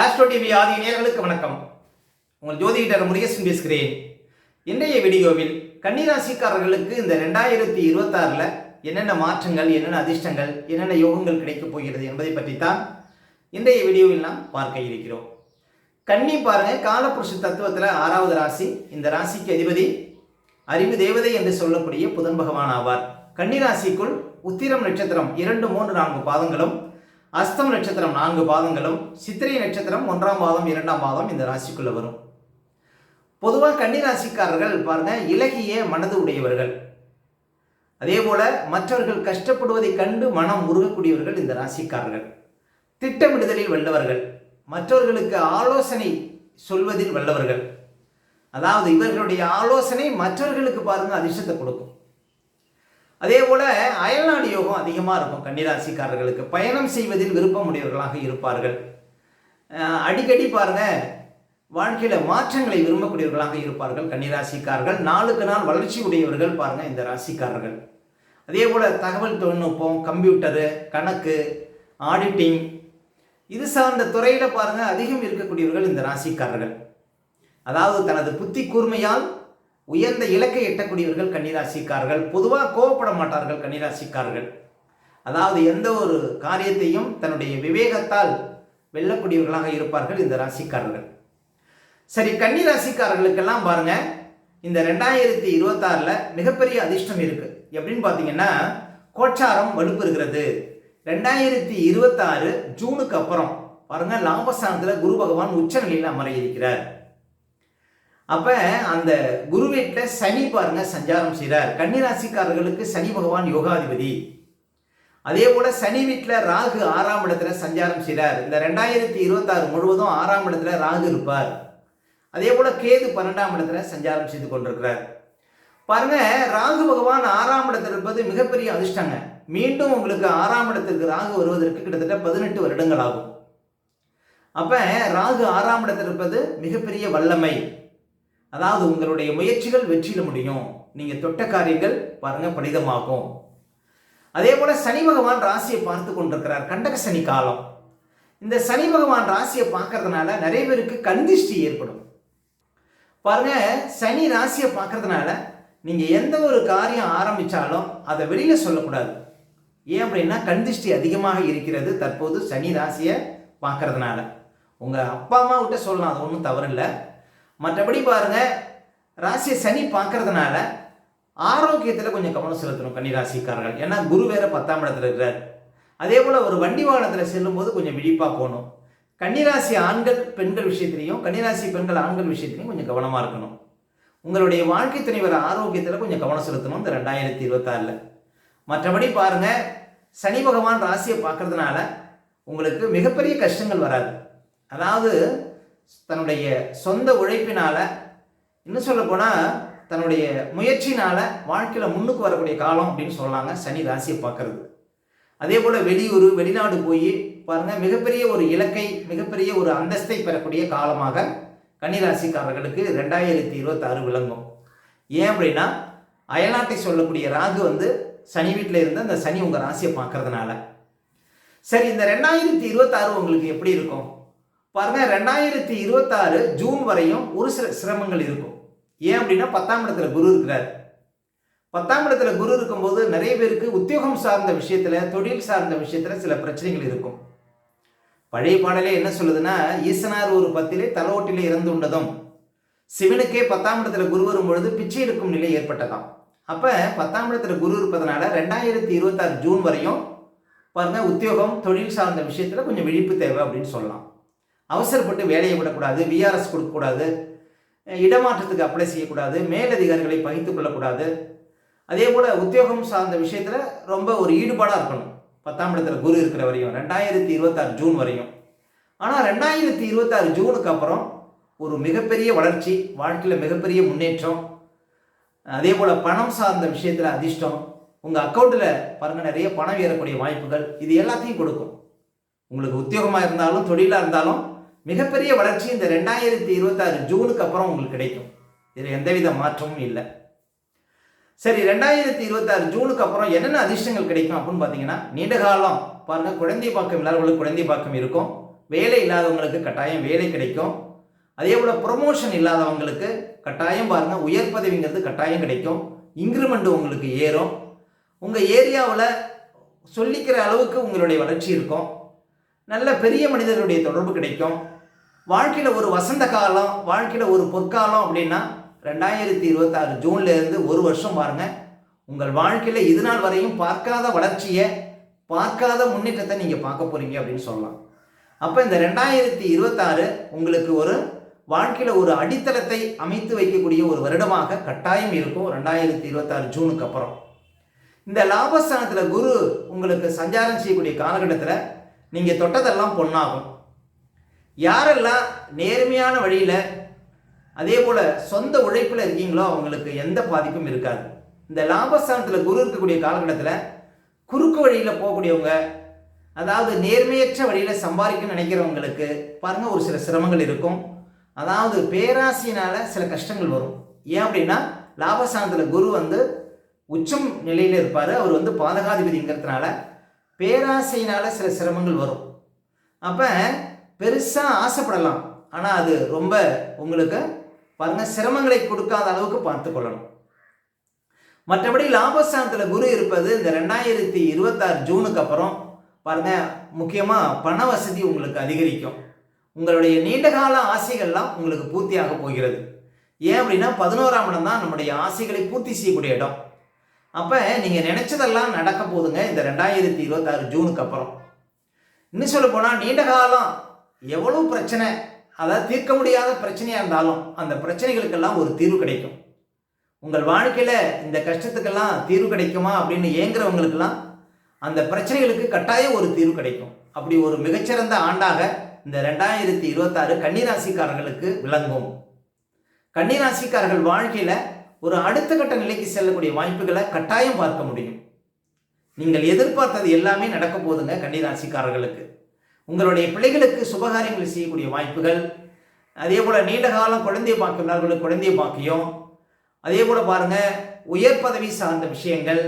Astro TV ஆதி நேர்களுக்கு வணக்கம். உங்கள் ஜோதிடர் முருகேசன் பேசுகிறேன். இன்றைய வீடியோவில் கன்னிராசிக்காரர்களுக்கு இந்த ரெண்டாயிரத்தி இருபத்தாறில் என்னென்ன மாற்றங்கள் என்னென்ன அதிர்ஷ்டங்கள் என்னென்ன யோகங்கள் கிடைக்கப் போகிறது என்பதை பற்றி தான் இன்றைய வீடியோவில் நாம் பார்க்க இருக்கிறோம். கன்னி பாருங்க காலப்புருஷ தத்துவத்தில் ஆறாவது ராசி. இந்த ராசிக்கு அதிபதி அறிவு தேவதை என்று சொல்லக்கூடிய புதன் பகவான் ஆவார். கன்னி ராசிக்குள் உத்திரம் நட்சத்திரம் இரண்டு மூன்று நான்கு பாதங்களும் அஸ்தம் நட்சத்திரம் நான்கு பாதங்களும் சித்திரை நட்சத்திரம் ஒன்றாம் பாதம் இரண்டாம் பாதம் இந்த ராசிக்குள்ள வரும். பொதுவாக கன்னி ராசிக்காரர்கள் பாருங்க இலகிய மனது உடையவர்கள். அதே போல மற்றவர்கள் கஷ்டப்படுவதை கண்டு மனம் உருகக்கூடியவர்கள் இந்த ராசிக்காரர்கள். திட்டமிடுதலில் வல்லவர்கள். மற்றவர்களுக்கு ஆலோசனை சொல்வதில் வல்லவர்கள். அதாவது இவர்களுடைய ஆலோசனை மற்றவர்களுக்கு பாருங்க அதிர்ஷ்டத்தை கொடுக்கும். அதே போல் அயல்நாடு யோகம் அதிகமாக இருக்கும். கன்னிராசிக்காரர்களுக்கு பயணம் செய்வதில் விருப்பம் உடையவர்களாக இருப்பார்கள் அடிக்கடி பாருங்க வாழ்க்கையில் மாற்றங்களை விரும்பக்கூடியவர்களாக இருப்பார்கள் கன்னிராசிக்காரர்கள். நாளுக்கு நாள் வளர்ச்சி உடையவர்கள் பாருங்கள் இந்த ராசிக்காரர்கள். அதே போல் தகவல் தொழில்நுட்பம் கம்ப்யூட்டரு கணக்கு ஆடிட்டிங் இது சார்ந்த துறையில் பாருங்கள் அதிகம் இருக்கக்கூடியவர்கள் இந்த ராசிக்காரர்கள். அதாவது தனது புத்தி கூர்மையால் உயர்ந்த இலக்கை எட்டக்கூடியவர்கள் கன்னிராசிக்காரர்கள் பொதுவாக கோவப்பட மாட்டார்கள் கன்னிராசிக்காரர்கள். அதாவது எந்த ஒரு காரியத்தையும் தன்னுடைய விவேகத்தால் வெல்லக்கூடியவர்களாக இருப்பார்கள் இந்த ராசிக்காரர்கள். சரி கன்னி ராசிக்காரர்களுக்கெல்லாம் பாருங்க இந்த ரெண்டாயிரத்தி இருபத்தாறில் மிகப்பெரிய அதிர்ஷ்டம் இருக்கு. எப்படின்னு பார்த்தீங்கன்னா கோச்சாரம் வலுப்பெறுகிறது ரெண்டாயிரத்தி இருபத்தாறு ஜூனுக்கு அப்புறம் பாருங்க லாபஸ்தானத்தில் குரு பகவான் உச்ச நிலையில் அமர இருக்கிறார். அப்போ அந்த குரு வீட்டில் சனி பாருங்க சஞ்சாரம் செய்கிறார் கன்னிராசிக்காரர்களுக்கு சனி பகவான் யோகாதிபதி. அதே போல் சனி வீட்டில் ராகு ஆறாம் இடத்துல சஞ்சாரம் செய்கிறார் இந்த ரெண்டாயிரத்தி இருபத்தாறு முழுவதும் ஆறாம் இடத்துல ராகு இருப்பார். அதே போல் கேது பன்னெண்டாம் இடத்துல சஞ்சாரம் செய்து கொண்டிருக்கிறார். பாருங்க ராகு பகவான் ஆறாம் இடத்தில் இருப்பது மிகப்பெரிய அதிர்ஷ்டங்க. மீண்டும் உங்களுக்கு ஆறாம் இடத்திற்கு ராகு வருவதற்கு கிட்டத்தட்ட பதினெட்டு வருடங்கள் ஆகும். அப்போ ராகு ஆறாம் இடத்தில் இருப்பது மிகப்பெரிய வல்லமை. அதாவது உங்களுடைய முயற்சிகள் வெற்றியில் முடியும். நீங்கள் தொட்ட காரியங்கள் பாருங்க பலிதமாகும். அதே போல சனி பகவான் ராசியை பார்த்து கொண்டிருக்கிறார். கண்டக சனி காலம். இந்த சனி பகவான் ராசியை பார்க்கறதுனால நிறைய பேருக்கு கந்திஷ்டி ஏற்படும். பாருங்க சனி ராசியை பார்க்கறதுனால நீங்கள் எந்த ஒரு காரியம் ஆரம்பிச்சாலும் அதை வெளியில் சொல்லக்கூடாது. ஏன் அப்படின்னா கந்திஷ்டி அதிகமாக இருக்கிறது தற்போது சனி ராசியை பார்க்கறதுனால. உங்கள் அப்பா அம்மா கிட்ட சொல்லலாம் அது ஒன்றும் தவறில்லை. மற்றபடி பாருங்க ராசியை சனி பார்க்கறதுனால ஆரோக்கியத்தில் கொஞ்சம் கவனம் செலுத்தணும் கன்னிராசிக்காரர்கள். ஏன்னா குரு வேற பத்தாம் இடத்துல இருக்கிறார் அதே போல் ஒரு வண்டி வாகனத்தில் செல்லும்போது கொஞ்சம் விழிப்பாக போகணும். கன்னிராசி ஆண்கள் பெண்கள் விஷயத்திலையும் கன்னிராசி பெண்கள் ஆண்கள் விஷயத்திலையும் கொஞ்சம் கவனமாக இருக்கணும். உங்களுடைய வாழ்க்கை துணைவர் ஆரோக்கியத்தில் கொஞ்சம் கவனம் செலுத்தணும் இந்த ரெண்டாயிரத்தி இருபத்தாறில். மற்றபடி பாருங்க சனி பகவான் ராசியை பார்க்கறதுனால உங்களுக்கு மிகப்பெரிய கஷ்டங்கள் வராது. அதாவது தன்னுடைய சொந்த உழைப்பினால இன்னும் சொல்ல போனால் தன்னுடைய முயற்சினால வாழ்க்கையில் முன்னுக்கு வரக்கூடிய காலம் அப்படின்னு சொல்லலாங்க சனி ராசியை பார்க்கறது. அதே போல் வெளியூர் வெளிநாடு போய் பாருங்க மிகப்பெரிய ஒரு இலக்கை மிகப்பெரிய ஒரு அந்தஸ்தை பெறக்கூடிய காலமாக கன்னிராசிக்காரர்களுக்கு ரெண்டாயிரத்தி இருபத்தாறு விளங்கும். ஏன் அப்படின்னா அயல்நாட்டை சொல்லக்கூடிய ராகு வந்து சனி வீட்டில் இருந்து அந்த சனி உங்கள் ராசியை பார்க்கறதுனால. சரி இந்த ரெண்டாயிரத்தி இருபத்தாறு உங்களுக்கு எப்படி இருக்கும்? பாருங்க ரெண்டாயிரத்தி இருபத்தாறு ஜூன் வரையும் ஒரு சில சிரமங்கள் இருக்கும். ஏன் அப்படின்னா பத்தாம் இடத்துல குரு இருக்கிறார். பத்தாம் இடத்துல குரு இருக்கும்போது நிறைய பேருக்கு உத்தியோகம் சார்ந்த விஷயத்துல தொழில் சார்ந்த விஷயத்துல சில பிரச்சனைகள் இருக்கும். பழைய பாடலே என்ன சொல்லுதுன்னா ஈசனார் ஒரு பத்திலே தலோட்டிலே இறந்து உண்டதும் சிவனுக்கே பத்தாம் இடத்துல குரு வரும் பொழுது பிச்சை எடுக்கும் நிலை ஏற்பட்டதாம். அப்ப பத்தாம் இடத்துல குரு இருப்பதனால ரெண்டாயிரத்தி இருபத்தாறு ஜூன் வரையும் பாருங்க உத்தியோகம் தொழில் சார்ந்த விஷயத்துல கொஞ்சம் விழிப்பு தேவை அப்படின்னு சொல்லலாம். அவசரப்பட்டு வேலையை விடக்கூடாது விஆர்எஸ் கொடுக்கக்கூடாது இடமாற்றத்துக்கு அப்ளை செய்யக்கூடாது மேலதிகாரிகளை பகிர்ந்து கொள்ளக்கூடாது. அதே போல் உத்தியோகம் சார்ந்த விஷயத்தில் ரொம்ப ஒரு ஈடுபாடாக இருக்கணும். பத்தாம் இடத்துல குரு இருக்கிற வரையும் ரெண்டாயிரத்தி இருபத்தாறு ஜூன் வரையும். ஆனால் ரெண்டாயிரத்தி இருபத்தாறு ஜூனுக்கு அப்புறம் ஒரு மிகப்பெரிய வளர்ச்சி வாழ்க்கையில் மிகப்பெரிய முன்னேற்றம். அதே போல் பணம் சார்ந்த விஷயத்தில் அதிர்ஷ்டம். உங்கள் அக்கௌண்ட்டில் பாருங்கள் நிறைய பணம் ஏறக்கூடிய வாய்ப்புகள் இது எல்லாத்தையும் கொடுக்கும். உங்களுக்கு உத்தியோகமாக இருந்தாலும் தொழிலாக இருந்தாலும் மிகப்பெரிய வளர்ச்சி இந்த ரெண்டாயிரத்தி இருபத்தாறு ஜூனுக்கு அப்புறம் உங்களுக்கு கிடைக்கும். இதில் எந்தவித மாற்றமும் இல்லை. சரி ரெண்டாயிரத்தி இருபத்தாறு ஜூனுக்கு அப்புறம் என்னென்ன அதிர்ஷ்டங்கள் கிடைக்கும் அப்படின்னு பார்த்தீங்கன்னா நீண்ட காலம் பாருங்கள் குழந்தை பாக்கம் இல்லாதவங்களுக்கு குழந்தை பாக்கம் இருக்கும். வேலை இல்லாதவங்களுக்கு கட்டாயம் வேலை கிடைக்கும். அதே போல் ப்ரொமோஷன் இல்லாதவங்களுக்கு கட்டாயம் பாருங்கள் உயர் பதவிங்கிறது கட்டாயம் கிடைக்கும். இன்க்ரிமெண்ட் உங்களுக்கு ஏறும். உங்கள் ஏரியாவில் சொல்லிக்கிற அளவுக்கு உங்களுடைய வளர்ச்சி இருக்கும். நல்ல பெரிய மனிதர்களுடைய தொடர்பு கிடைக்கும். வாழ்க்கையில் ஒரு வசந்த காலம் வாழ்க்கையில் ஒரு பொற்காலம் அப்படின்னா ரெண்டாயிரத்தி இருபத்தாறு ஜூன்லேருந்து ஒரு வருஷம் பாருங்கள் உங்கள் வாழ்க்கையில் இது நாள் வரையும் பார்க்காத வளர்ச்சியை பார்க்காத முன்னேற்றத்தை நீங்கள் பார்க்க போகிறீங்க அப்படின்னு சொல்லலாம். அப்போ இந்த ரெண்டாயிரத்தி இருபத்தாறு உங்களுக்கு ஒரு வாழ்க்கையில் ஒரு அடித்தளத்தை அமைத்து வைக்கக்கூடிய ஒரு வருடமாக கட்டாயம் இருக்கும் ரெண்டாயிரத்தி இருபத்தாறு ஜூனுக்கு அப்புறம். இந்த லாபஸ்தானத்தில் குரு உங்களுக்கு சஞ்சாரம் செய்யக்கூடிய காலகட்டத்தில் நீங்கள் தொட்டதெல்லாம் பொண்ணாகும் யாரெல்லாம் நேர்மையான வழியில் அதே போல் சொந்த உழைப்பில் இருக்கீங்களோ அவங்களுக்கு எந்த பாதிப்பும் இருக்காது. இந்த லாபஸ்தானத்தில் குரு இருக்கக்கூடிய காலகட்டத்தில் குறுக்கு வழியில் போகக்கூடியவங்க அதாவது நேர்மையற்ற வழியில் சம்பாதிக்கணும்னு நினைக்கிறவங்களுக்கு பாருங்கள் ஒரு சில சிரமங்கள் இருக்கும். அதாவது பேராசினால் சில கஷ்டங்கள் வரும். ஏன் அப்படின்னா லாபஸ்தானத்தில் குரு வந்து உச்சம் நிலையில் இருப்பார். அவர் வந்து பாதகாதிபதிங்கிறதுனால பேராசையினால் சில சிரமங்கள் வரும். அப்போ பெருசாக ஆசைப்படலாம். ஆனால் அது ரொம்ப உங்களுக்கு பாருங்கள் சிரமங்களை கொடுக்காத அளவுக்கு பார்த்து கொள்ளணும். மற்றபடி லாபஸ்தானத்தில் குரு இருப்பது இந்த ரெண்டாயிரத்தி இருபத்தாறு ஜூனுக்கு அப்புறம் பாருங்கள் முக்கியமாக பண வசதி உங்களுக்கு அதிகரிக்கும். உங்களுடைய நீண்டகால ஆசைகள்லாம் உங்களுக்கு பூர்த்தியாக போகிறது. ஏன் அப்படின்னா பதினோராம் இடம் தான் நம்முடைய ஆசைகளை பூர்த்தி செய்யக்கூடிய இடம். அப்போ நீங்கள் நினச்சதெல்லாம் நடக்க போதுங்க இந்த ரெண்டாயிரத்தி இருபத்தாறு ஜூனுக்கு அப்புறம். இன்னும் சொல்ல போனால் நீண்ட காலம் எவ்வளோ பிரச்சனை? அதாவது தீர்க்க முடியாத பிரச்சனையாக இருந்தாலும் அந்த பிரச்சனைகளுக்கெல்லாம் ஒரு தீர்வு கிடைக்கும். உங்கள் வாழ்க்கையில் இந்த கஷ்டத்துக்கெல்லாம் தீர்வு கிடைக்குமா அப்படின்னு ஏங்குறவங்களுக்கெல்லாம் அந்த பிரச்சனைகளுக்கு கட்டாயம் ஒரு தீர்வு கிடைக்கும். அப்படி ஒரு மிகச்சிறந்த ஆண்டாக இந்த ரெண்டாயிரத்தி இருபத்தாறு கன்னிராசிக்காரர்களுக்கு விளங்கும். கன்னிராசிக்காரர்கள் வாழ்க்கையில் ஒரு அடுத்த கட்ட நிலைக்கு செல்லக்கூடிய வாய்ப்புகளை கட்டாயம் பார்க்க முடியும். நீங்கள் எதிர்பார்த்தது எல்லாமே நடக்க போதுங்க கன்னிராசிக்காரர்களுக்கு. உங்களுடைய பிள்ளைகளுக்கு சுபகாரியங்கள் செய்யக்கூடிய வாய்ப்புகள். அதே போல் நீண்ட காலம் குழந்தைய பார்க்கிறவர்களுக்கு குழந்தைய பாக்கியம் அதே போல் பாருங்கள் உயர் பதவி சார்ந்த விஷயங்கள்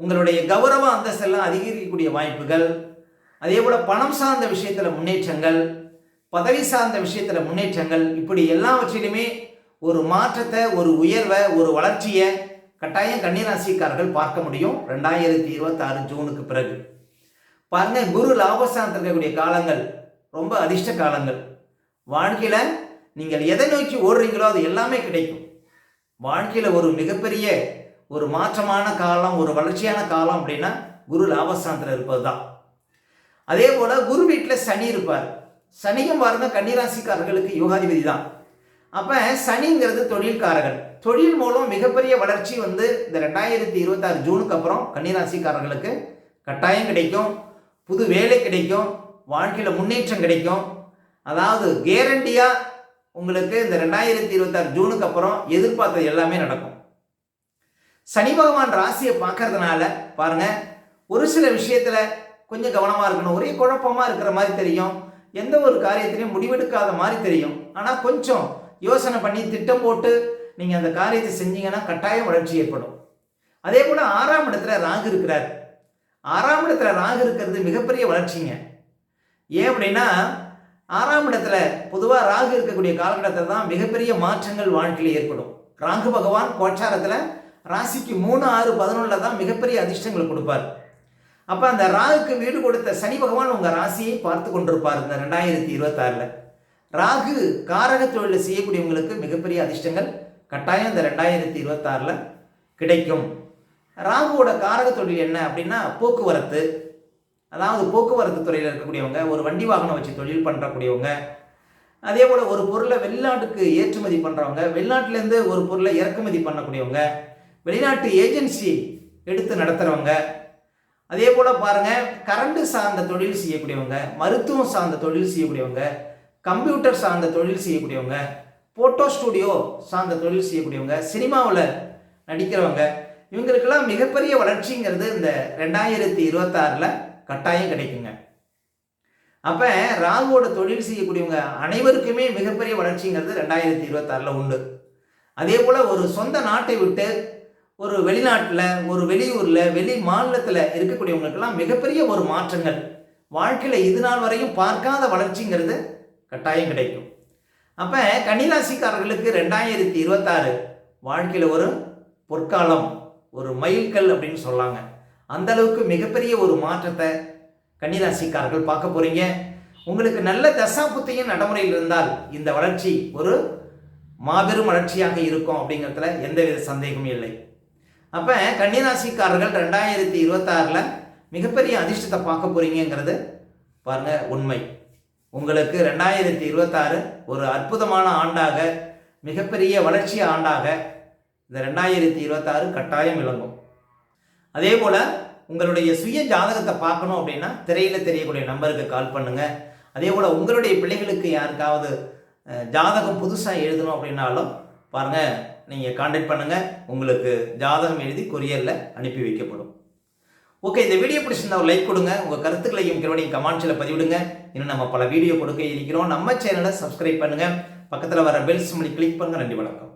உங்களுடைய கௌரவ அந்தஸ்தெல்லாம் அதிகரிக்கக்கூடிய வாய்ப்புகள். அதே போல் பணம் சார்ந்த விஷயத்தில் முன்னேற்றங்கள் பதவி சார்ந்த விஷயத்தில் முன்னேற்றங்கள் இப்படி எல்லாவற்றிலுமே ஒரு மாற்றத்தை ஒரு உயர்வை ஒரு வளர்ச்சியை கட்டாயம் கன்னிராசிக்காரர்கள் பார்க்க முடியும். ரெண்டாயிரத்தி இருபத்தாறு ஜூனுக்கு பிறகு. பாருங்க குரு லாபஸ்தானத்தில் இருக்கக்கூடிய காலங்கள் ரொம்ப அதிர்ஷ்ட காலங்கள். வாழ்க்கையில் நீங்கள் எதை நோக்கி ஓடுறீங்களோ அது எல்லாமே கிடைக்கும். வாழ்க்கையில் ஒரு மிகப்பெரிய ஒரு மாற்றமான காலம் ஒரு வளர்ச்சியான காலம் அப்படின்னா குரு லாபஸ்தானத்தில் இருப்பது தான் அதே போல் குரு வீட்டில் சனி இருப்பார். சனியும் பாருங்க கன்னிராசிக்காரர்களுக்கு யோகாதிபதி தான் அப்போ சனிங்கிறது தொழில்காரர்கள் தொழில் மூலம் மிகப்பெரிய வளர்ச்சி வந்து இந்த ரெண்டாயிரத்தி இருபத்தாறு ஜூனுக்கு அப்புறம் கன்னிராசிக்காரர்களுக்கு கட்டாயம் கிடைக்கும். புது வேலை கிடைக்கும் வாழ்க்கையில் முன்னேற்றம் கிடைக்கும். அதாவது கேரண்டியாக உங்களுக்கு இந்த ரெண்டாயிரத்தி இருபத்தாறு ஜூனுக்கு அப்புறம் எதிர்பார்த்தது எல்லாமே நடக்கும். சனி பகவான் ராசியை பார்க்கறதுனால பாருங்க ஒரு சில விஷயத்தில் கொஞ்சம் கவனமாக இருக்கணும். ஒரே குழப்பமாக இருக்கிற மாதிரி தெரியும். எந்த ஒரு காரியத்திலையும் முடிவெடுக்காத மாதிரி தெரியும். ஆனால் கொஞ்சம் யோசனை பண்ணி திட்டம் போட்டு நீங்கள் அந்த காரியத்தை செஞ்சீங்கன்னா கட்டாயம் வளர்ச்சி ஏற்படும். அதே போல் ஆறாம் இடத்துல ராகு இருக்கிறார். ஆறாம் இடத்துல ராகு இருக்கிறது மிகப்பெரிய வளர்ச்சிங்க. ஏன் அப்படின்னா ஆறாம் இடத்துல பொதுவாக ராகு இருக்கக்கூடிய காலகட்டத்தில் தான் மிகப்பெரிய மாற்றங்கள் வாழ்க்கையில் ஏற்படும். ராகு பகவான் கோச்சாரத்தில் ராசிக்கு மூணு ஆறு பதினொன்றில் தான் மிகப்பெரிய அதிர்ஷ்டங்களை கொடுப்பார். அப்போ அந்த ராகுக்கு வீடு கொடுத்த சனி பகவான் உங்கள் ராசியை பார்த்து கொண்டிருப்பார் இந்த ரெண்டாயிரத்தி இருபத்தாறில். ராகு காரக தொழிலை செய்யக்கூடியவங்களுக்கு மிகப்பெரிய அதிர்ஷ்டங்கள். கட்டாயம் இந்த ரெண்டாயிரத்தி இருபத்தாறில் கிடைக்கும். ராகுவோட காரக தொழில் என்ன அப்படின்னா போக்குவரத்து. அதாவது போக்குவரத்து துறையில் இருக்கக்கூடியவங்க ஒரு வண்டி வாகனம் வச்சு தொழில் பண்ணுறக்கூடியவங்க அதே போல் ஒரு பொருளை வெளிநாட்டுக்கு ஏற்றுமதி பண்ணுறவங்க வெளிநாட்டிலேருந்து ஒரு பொருளை இறக்குமதி பண்ணக்கூடியவங்க வெளிநாட்டு ஏஜென்சி எடுத்து நடத்துகிறவங்க அதே போல் பாருங்கள் கரண்ட் சார்ந்த தொழில் செய்யக்கூடியவங்க மருத்துவம் சார்ந்த தொழில் செய்யக்கூடியவங்க கம்ப்யூட்டர் சார்ந்த தொழில் செய்யக்கூடியவங்க ஃபோட்டோ ஸ்டூடியோ சார்ந்த தொழில் செய்யக்கூடியவங்க சினிமாவில் நடிக்கிறவங்க இவங்களுக்கெல்லாம் மிகப்பெரிய வளர்ச்சிங்கிறது இந்த ரெண்டாயிரத்தி இருபத்தாறில் கட்டாயம் கிடைக்குங்க. அப்போ ராகுவோட தொழில் செய்யக்கூடியவங்க அனைவருக்குமே மிகப்பெரிய வளர்ச்சிங்கிறது ரெண்டாயிரத்தி இருபத்தாறில் உண்டு. அதே போல் ஒரு சொந்த நாட்டை விட்டு ஒரு வெளிநாட்டில் ஒரு வெளியூரில் வெளி மாநிலத்தில் இருக்கக்கூடியவங்களுக்கெல்லாம் மிகப்பெரிய ஒரு மாற்றங்கள். வாழ்க்கையில் இது நாள் வரையும் பார்க்காத வளர்ச்சிங்கிறது கட்டாயம் கிடைக்கும். அப்போ கன்னிராசிக்காரர்களுக்கு ரெண்டாயிரத்தி இருபத்தாறு வாழ்க்கையில் ஒரு பொற்காலம். ஒரு மைல்கல் அப்படின்னு சொல்லாங்க. அந்த அளவுக்கு மிகப்பெரிய ஒரு மாற்றத்தை கன்னிராசிக்காரர்கள் பார்க்க போறீங்க. உங்களுக்கு நல்ல தசாபுத்தியும் நடைமுறையில் இருந்தால் இந்த வளர்ச்சி ஒரு மாபெரும் வளர்ச்சியாக இருக்கும் அப்படிங்கிறதுல எந்தவித சந்தேகமும் இல்லை. அப்போ கன்னிராசிக்காரர்கள் ரெண்டாயிரத்தி இருபத்தாறில் மிகப்பெரிய அதிர்ஷ்டத்தை பார்க்க போறீங்கிறது பாருங்க உண்மை. உங்களுக்கு ரெண்டாயிரத்தி இருபத்தாறு ஒரு அற்புதமான ஆண்டாக மிகப்பெரிய வளர்ச்சி ஆண்டாக இந்த ரெண்டாயிரத்தி இருபத்தாறு கட்டாயம் விளங்கும். அதே போல் உங்களுடைய சுய ஜாதகத்தை பார்க்கணும் அப்படின்னா திரையில் தெரியக்கூடிய நம்பருக்கு கால் பண்ணுங்கள் அதே போல் உங்களுடைய பிள்ளைகளுக்கு யாருக்காவது ஜாதகம் புதுசாக எழுதணும் அப்படின்னாலும் பாருங்கள் நீங்கள் காண்டாக்ட் பண்ணுங்கள் உங்களுக்கு ஜாதகம் எழுதி கொரியரில் அனுப்பி வைக்கப்படும். ஓகே இந்த வீடியோ பிடிச்சிருந்தா ஒரு லைக் கொடுங்க. உங்கள் கருத்துக்களையும் கிருவனையும் கமெண்ட்ஸில் பதிவிடுங்க. இன்னும் நம்ம பல வீடியோ கொடுக்க இருக்கிறோம். நம்ம சேனலை சப்ஸ்கிரைப் பண்ணுங்கள் பக்கத்தில் வர பெல்ஸ் மணி கிளிக் பண்ணுங்கள் நன்றி வணக்கம்.